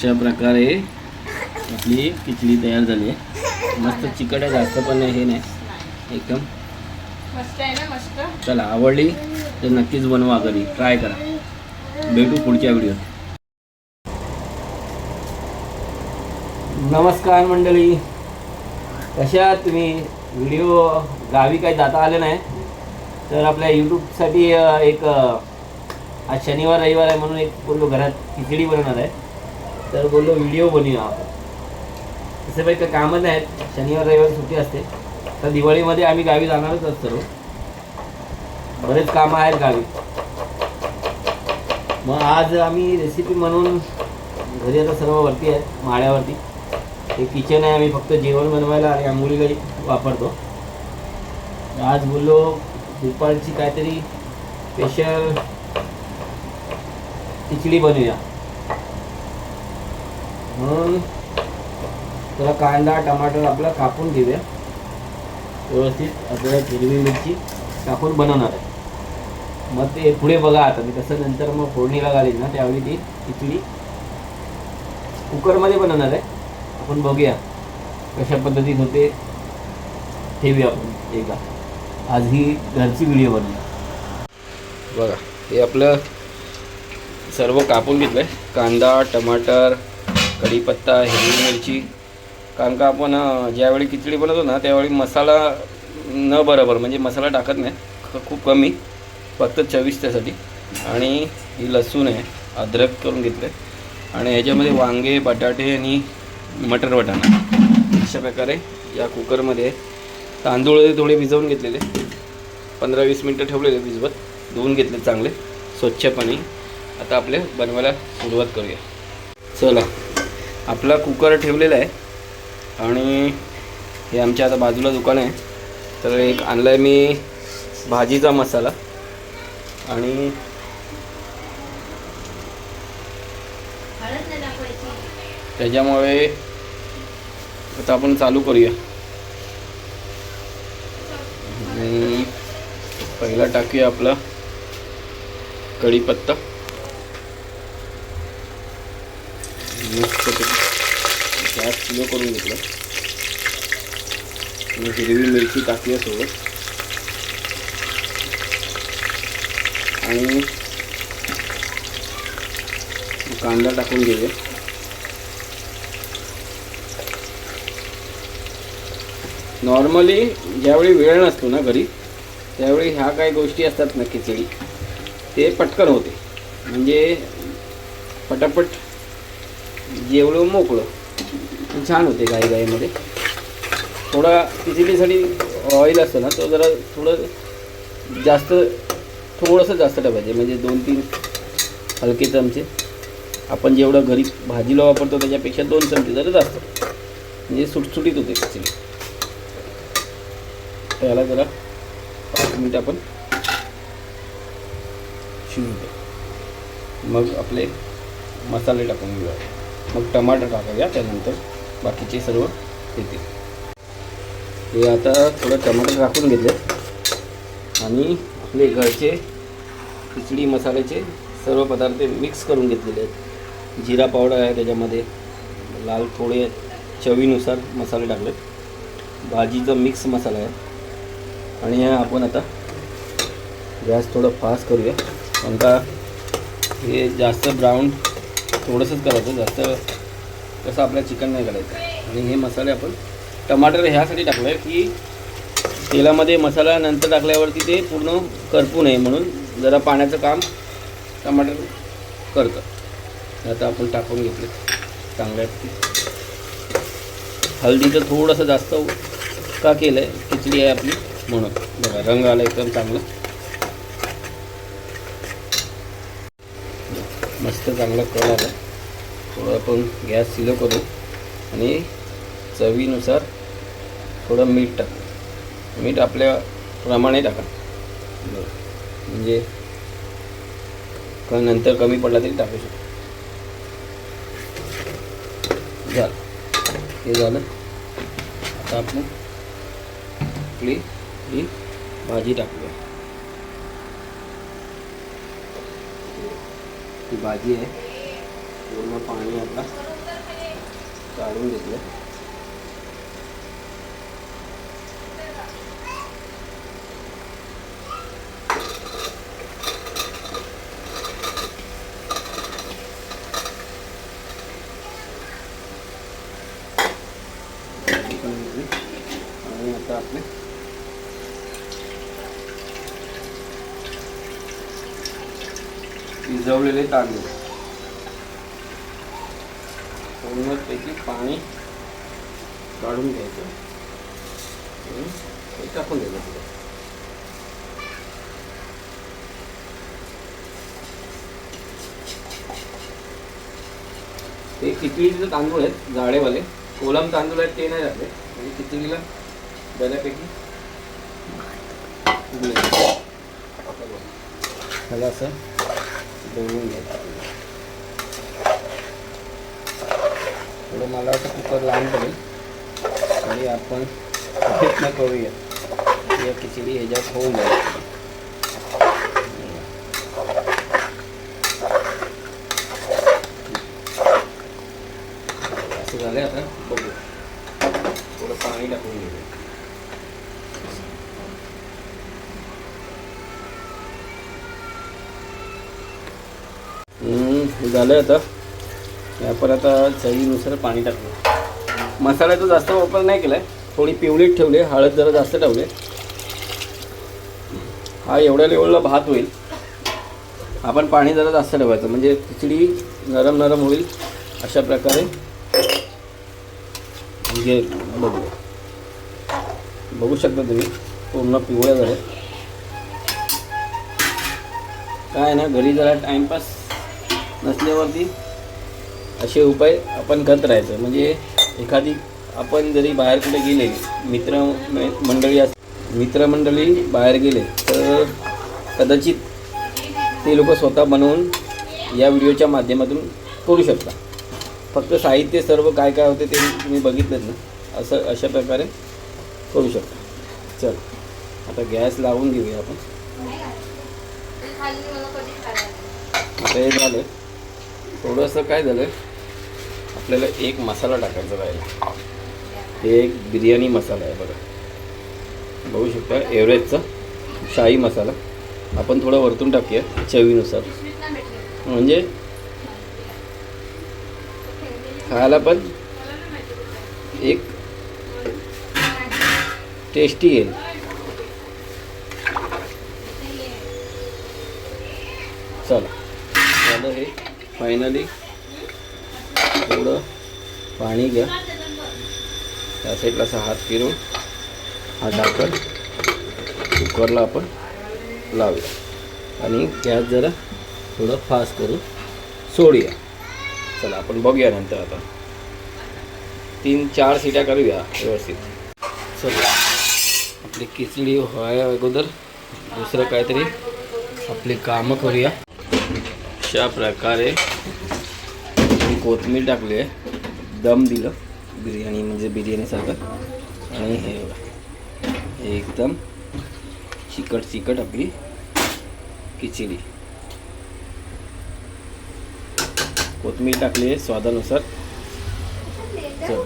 अशा प्रकारे आपली खिचडी तयार झाली आहे. मस्त चिकट आहे जास्त पण हे नाही. एकदम. मस्त आहे ना मस्त. चला आवडली तर नक्कीच बनवा घरी. ट्राय करा. भेटू पुढच्या व्हिडिओत नमस्कार मंडळी. कशा तुम्ही? व्हिडिओ गावी काही जाता आले नाही. तर आपल्या यूट्यूबसाठी एक आज शनिवार रविवार आहे म्हणून एक बोललो घरात खिचडी बनवणार आहे. तर बोललो व्हिडिओ बनवूया आपण. तसे काही कामं नाहीत शनिवार रविवार सुट्टी असते. तर दिवाळीमध्ये आम्ही गावी जाणारच असतो बरेच कामं आहेत गावी. मग आज आम्ही रेसिपी म्हणून घरी आता सर्व वरती आहे माळ्यावरती. हे किचन आहे आम्ही फक्त जेवण बनवायला आणि आंघोळीलाही वापरतो. आज बोललो दुपारची काहीतरी स्पेशल खिचडी बनवूया. म्हणून त्याला कांदा टमाटर आपला कापून घेऊया. व्यवस्थित अद्रक हिरवी मिरची टाकून बनवणार आहे. मग ते पुढे बघा आता मी तसं नंतर मग फोडणीला घालेल ना त्यावेळी ती खिचडी कुकरमध्ये बनवणार आहे. आपण बघूया कशा पद्धतीत होते ठेवूया आपण एका आज ही घरची व्हिडिओ बनली. बघा हे आपलं सर्व कापून घेतलं आहे कांदा टमाटर कढीपत्ता हिरवी मिरची. कारण का आपण ज्यावेळी खिचडी बनवतो ना त्यावेळी मसाला न बरोबर म्हणजे मसाला टाकत नाही खूप कमी. फक्त चविष्टसाठी आणि ही लसूण आहे अद्रक करून घेतलं आहे आणि ह्याच्यामध्ये वांगे बटाटे आणि मटर वाटाणा. अशा प्रकारे या कुकरमध्ये तांदूळ थोडे भिजवून घेतलेले. पंधरा वीस मिनटं ठेवलेले भिजवत. धुवून घेतले चांगले स्वच्छपणे. आता आपले बनवायला सुरुवात करूया. चला. आपला कुकर ठेवलेला आहे. आणि हे आमच्या आता बाजूला दुकान आहे. तर एक आणलं आहे मी भाजीचा मसाला. आणि त्याच्यामुळे आता आपण चालू करूया. पहिला टाकूया आपला कढीपत्ता मस्त गॅस स्लो करून घेतला आणि हिरवी मिरची टाकली सोबत आणि कांदा टाकून घेऊया नॉर्मली ज्यावेळी वेळ नसतो ना घरी त्यावेळी ह्या काही गोष्टी असतात ना खिचडी ते पटकन होते. म्हणजे पटापट जेवढं मोकळं छान होते गाई गाईमध्ये. थोडा खिचडीसाठी ऑइल असतं ना तो जरा थोडं जास्त थोडंसं जास्त टाकायचे म्हणजे दोन तीन हलके चमचे. आपण जेवढं घरी भाजीला वापरतो त्याच्यापेक्षा दोन चमचे जरा जास्त. म्हणजे सुटसुटीत होते खिचडी त्याला जरा पाच मिनिट आपण शिजू मग आपले मसाले टाकून घेऊया. मग टमाटर टाकूया त्यानंतर बाकीचे सर्व येतील. हे आता थोडं टमाटर टाकून घेतले आणि आपले घरचे खिचडी मसाल्याचे सर्व पदार्थ मिक्स करून घेतलेले आहेत. जिरा पावडर आहे त्याच्यामध्ये लाल थोडे चवीनुसार मसाले टाकलेत. भाजीचा मिक्स मसाला आहे. आणि आपण आता गॅस थोडं फास्ट करूया. कारण का हे जास्त ब्राऊन थोडंसंच करायचं. जास्त कसं आपल्या चिकन नाही करायचं. आणि हे मसाले आपण टमाटर ह्यासाठी टाकलं आहे की तेलामध्ये मसाला नंतर टाकल्यावरती ते पूर्ण करपू नये म्हणून जरा पाण्याचं काम टमाटर करतं. आता आपण टाकून घेतले. चांगल्या हळदीचं थोडंसं जास्त का केलं आहे खिचडी आहे आपली म्हणून. बघा रंग आला एकदम चांगला. मस्त चांगला कलर आला. थोडं आपण गॅस सिलो करू आणि चवीनुसार थोडं मीठ टाकू. मीठ आपल्या प्रमाणे टाका. बरं. म्हणजे नंतर कमी पडला तरी टाकू शकतो. झालं. हे झालं. आता आपण आपली ही भाजी टाकूया. ही भाजी आहे. पूर्ण पाणी आता काढून घेतलं आणि आता आपले शिजवलेले तांदूळ. पूर्णपैकी पाणी काढून घ्यायचं. हे ते टाकून द्यायचं पुढे ते खिचडीचे तांदूळ आहेत जाडेवाले कोलम तांदूळ आहेत ते नाही राहते. म्हणजे खिचडीला बऱ्यापैकी. उगले. असं दळून घ्यायचं थोडं मला वाटतं कुकर लहान पडेल. आणि आपण प्रयत्न करूया. या खिचडी ह्याच्यात होऊन जाईल. झाले आता. बघू. थोडं पाणी टाकून घेऊया हम्म, हे झालं आता आपण आता चवीनुसार पाणी टाकलं मसाल्याचा जास्त वापर नाही केला आहे थोडी पिवळीत ठेवली हळद जरा जास्त ठेवले. हा एवढ्या लेवलला भात होईल. आपण पाणी जरा जास्त ठेवायचं. म्हणजे खिचडी नरम नरम होईल अशा प्रकारे. म्हणजे बघू. बघू शकता तुम्ही. पूर्ण पिवळ्या झाल्या. काय ना घरी जरा टाइमपास नसल्यावरती असे उपाय आपण करत राहायचं. म्हणजे एखादी आपण जरी बाहेर कुठे गेले मित्र मंडळी अस मित्रमंडळी बाहेर गेले तर कदाचित ते लोक स्वतः बनवून या व्हिडिओच्या माध्यमातून करू शकता फक्त साहित्य सर्व काय काय होते ते तुम्ही बघितलं ना. असं अशा प्रकारे करू शकता. चल आता गॅस लावून घेऊया आपण. आता हे झालं. थोडंसं काय झालं आपल्याला एक मसाला टाकायचा राहिला. हे एक बिर्याणी मसाला आहे बघा. बघू शकता एव्हरेजचा शाही मसाला. आपण थोडं वरतून टाकूया चवीनुसार. म्हणजे? खायला पण एक टेस्टी येईल चला झालं हे फायनली थोडं पाणी घ्या. त्या साईडला असा हात फिरून हा ढाकण कुकरला आपण लावूया. आणि गॅस जरा थोडं फास्ट करून सोडूया. चला आपण बघूया नंतर आता तीन चार सीट्या करूया व्यवस्थित. चला. आपली खिचडी व्हाय अगोदर दुसरं काहीतरी आपली कामं करूया. अशा प्रकारे कोथिंबीर टाकली आहे. दम दिलं. बिर्याणी म्हणजे बिर्याणीसारखं आणि हे हे एकदम चिकट चिकट आपली खिचडी. कोथिंबीर टाकली आहे स्वादानुसार. चल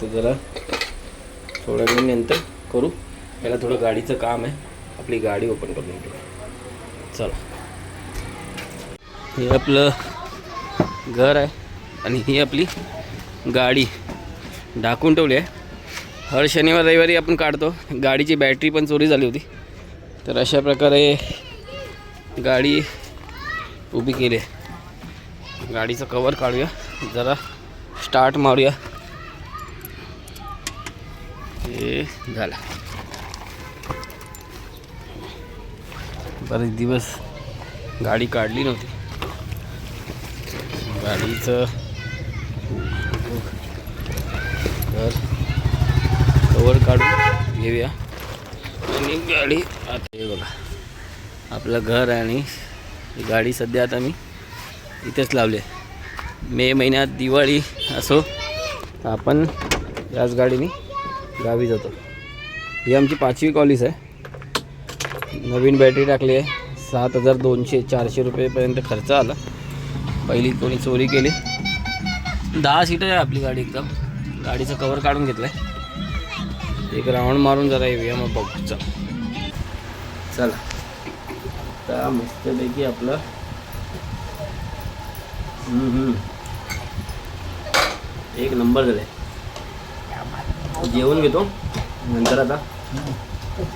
तर जरा थोड्या वेळ नंतर करू. याला थोडं गाडीचं काम आहे. आपली गाडी ओपन करून घेऊ. चला. हे आपलं घर आहे. आणि ही आपली गाडी ढाकून ठेवली आहे. हर शनिवार रविवारी आपण काढतो. गाडीची बॅटरी पण चोरी झाली होती. तर अशा प्रकारे गाडी उभी केली आहे. गाडीचं कवर काढूया. जरा स्टार्ट मारूया. हे झालं. बरेच दिवस गाडी काढली नव्हती. गाडीचं तर कवर काढून घेऊया. आणि गाडी आता हे बघा आपलं घर आहे आणि गाडी सध्या आता मी इथेच लावली मे महिन्यात दिवाळी असो आपण याच गाडीने गावी जातो. ही आमची पाचवी कॉलेज आहे. नवीन बॅटरी टाकली आहे. सात हजार दोनशे चारशे रुपयेपर्यंत खर्च आला. पहिली कोणी चोरी केली. दहा सीटर आहे आपली गाडी एकदम. गाडीचं कवर काढून घेतलंय. एक राऊंड मारून जरा येऊया मग बघू. चला. चला. आता मस्तपैकी आपलं. एक नंबर झालंय. जेवून घेतो. नंतर आता.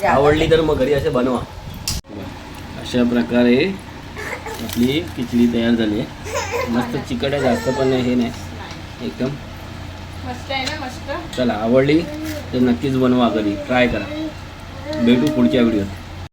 आवडली तर मग घरी असे बनवा. अशा प्रकारे आपली खिचडी तयार झाली आहे. मस्त चिकट आहे जास्त पण हे नाही. एकदम मस्त आहे ना मस्त. चला आवडली तर नक्कीच बनवा घरी ट्राय करा. भेटू पुढच्या व्हिडिओत